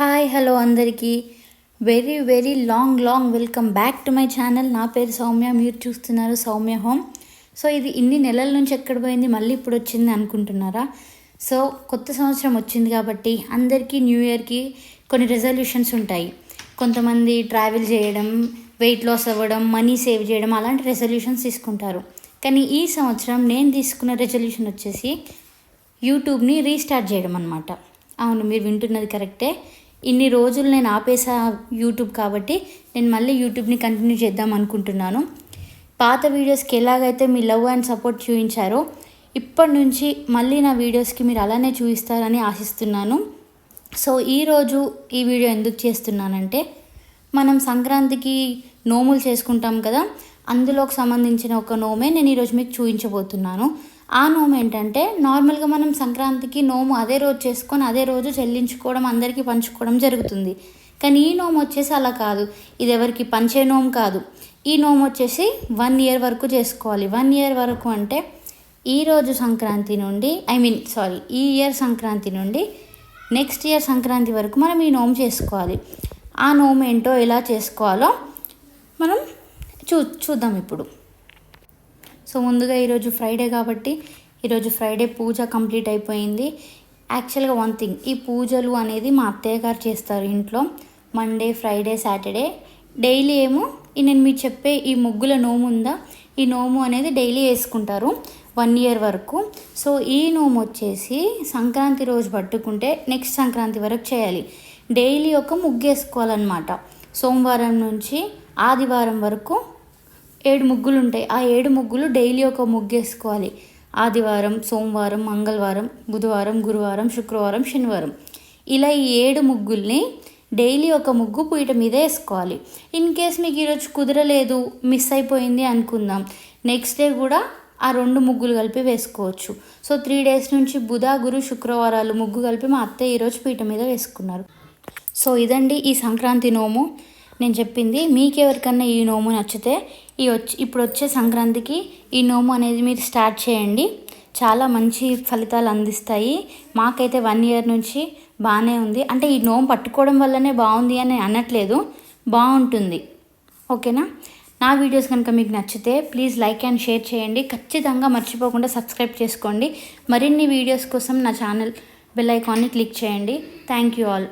Hi hello అందరికీ. Very very long long welcome back to my channel నా పేరు సౌమ్య మీరు చూస్తున్నారు సౌమ్య హోమ్. సో ఇది ఇన్ని నెలల నుంచి ఎక్కడ పోయింది? మళ్ళీ ఇప్పుడు వచ్చింది అనుకుంటున్నారా? సో కొత్త సంవత్సరం వచ్చింది కాబట్టి అందరికీ న్యూ ఇయర్కి కొన్ని రెజల్యూషన్స్ ఉంటాయి. కొంతమంది ట్రావెల్ చేయడం వెయిట్ లాస్ అవ్వడం మనీ సేవ్ చేయడం అలాంటి రెజల్యూషన్స్ తీసుకుంటారు. కానీ ఈ సంవత్సరం నేను తీసుకున్న రెజల్యూషన్ వచ్చేసి యూట్యూబ్ని రీస్టార్ట్ చేయడం అనమాట అవును మీరు వింటున్నది కరెక్టే ఇన్ని రోజులు నేను ఆపేసా యూట్యూబ్ కాబట్టి నేను మళ్ళీ యూట్యూబ్ని కంటిన్యూ చేద్దాం అనుకుంటున్నాను. పాత వీడియోస్కి ఎలాగైతే మీ లవ్ అండ్ సపోర్ట్ చూపించారో ఇప్పటి నుంచి మళ్ళీ నా వీడియోస్కి మీరు అలానే చూపిస్తారని ఆశిస్తున్నాను. సో ఈరోజు ఈ వీడియో ఎందుకు చేస్తున్నానంటే మనం సంక్రాంతికి నోములు చేసుకుంటాం కదా అందులోకి సంబంధించిన ఒక నోమే నేను ఈరోజు మీకు చూపించబోతున్నాను ఆ నోము ఏంటంటే నార్మల్గా మనం సంక్రాంతికి నోము అదే రోజు చేసుకొని అదే రోజు చెల్లించుకోవడం అందరికీ పంచుకోవడం జరుగుతుంది. కానీ ఈ నోము వచ్చేసి అలా కాదు. ఇది ఎవరికి పంచే నోము కాదు. ఈ నోము వచ్చేసి వన్ ఇయర్ వరకు చేసుకోవాలి. వన్ ఇయర్ వరకు అంటే ఈరోజు సంక్రాంతి నుండి ఐ మీన్ సారీ ఈ ఇయర్ సంక్రాంతి నుండి నెక్స్ట్ ఇయర్ సంక్రాంతి వరకు మనం ఈ నోము చేసుకోవాలి. ఆ నోము ఏంటో ఎలా చేసుకోవాలో మనం చూ చూద్దాం ఇప్పుడు. సో ముందుగా ఈరోజు ఫ్రైడే కాబట్టి ఈరోజు ఫ్రైడే పూజ కంప్లీట్ అయిపోయింది. యాక్చువల్గా వన్ థింగ్ ఈ పూజలు అనేది మా అత్తయ్య గారు చేస్తారు ఇంట్లో. మండే ఫ్రైడే సాటర్డే డైలీ ఏమో ఈ నేను మీకు చెప్పే ఈ ముగ్గుల నోము ఉందా? ఈ నోము అనేది డైలీ వేసుకుంటారు వన్ ఇయర్ వరకు. సో ఈ నోము వచ్చేసి సంక్రాంతి రోజు పట్టుకుంటే నెక్స్ట్ సంక్రాంతి వరకు చేయాలి. డైలీ ఒక ముగ్గు వేసుకోవాలన్నమాట. సోమవారం నుంచి ఆదివారం వరకు ఏడు ముగ్గులు ఉంటాయి ఆ ఏడు ముగ్గులు డైలీ ఒక ముగ్గు వేసుకోవాలి. ఆదివారం సోమవారం మంగళవారం బుధవారం గురువారం శుక్రవారం శనివారం. ఇలా ఈ ఏడు ముగ్గుల్ని డైలీ ఒక ముగ్గు పీట మీద వేసుకోవాలి. ఇన్ కేస్ మీకు ఈరోజు కుదరలేదు మిస్ అయిపోయింది అనుకుందాం. నెక్స్ట్ డే కూడా ఆ రెండు ముగ్గులు కలిపి వేసుకోవచ్చు. సో త్రీ డేస్ నుంచి బుధ గురు శుక్రవారాలు ముగ్గు కలిపి మా అత్తయ్య ఈరోజు పీట మీద వేసుకున్నారు. సో ఇదండి ఈ సంక్రాంతి నోము. నేను చెప్పింది మీకెవరికన్నా ఈ నోము నచ్చితే ఈ వచ్చి ఇప్పుడు వచ్చే సంక్రాంతికి ఈ నోము అనేది మీరు స్టార్ట్ చేయండి. చాలా మంచి ఫలితాలు అందిస్తాయి. మాకైతే వన్ ఇయర్ నుంచి బాగానే ఉంది. అంటే ఈ నోము పట్టుకోవడం వల్లనే బాగుంది అని అనట్లేదు. బాగుంటుంది. ఓకేనా? నా వీడియోస్ కనుక మీకు నచ్చితే ప్లీజ్ లైక్ అండ్ షేర్ చేయండి. ఖచ్చితంగా మర్చిపోకుండా సబ్స్క్రైబ్ చేసుకోండి. మరిన్ని వీడియోస్ కోసం నా ఛానల్ బెల్ ఐకాన్ని క్లిక్ చేయండి. Thank you all.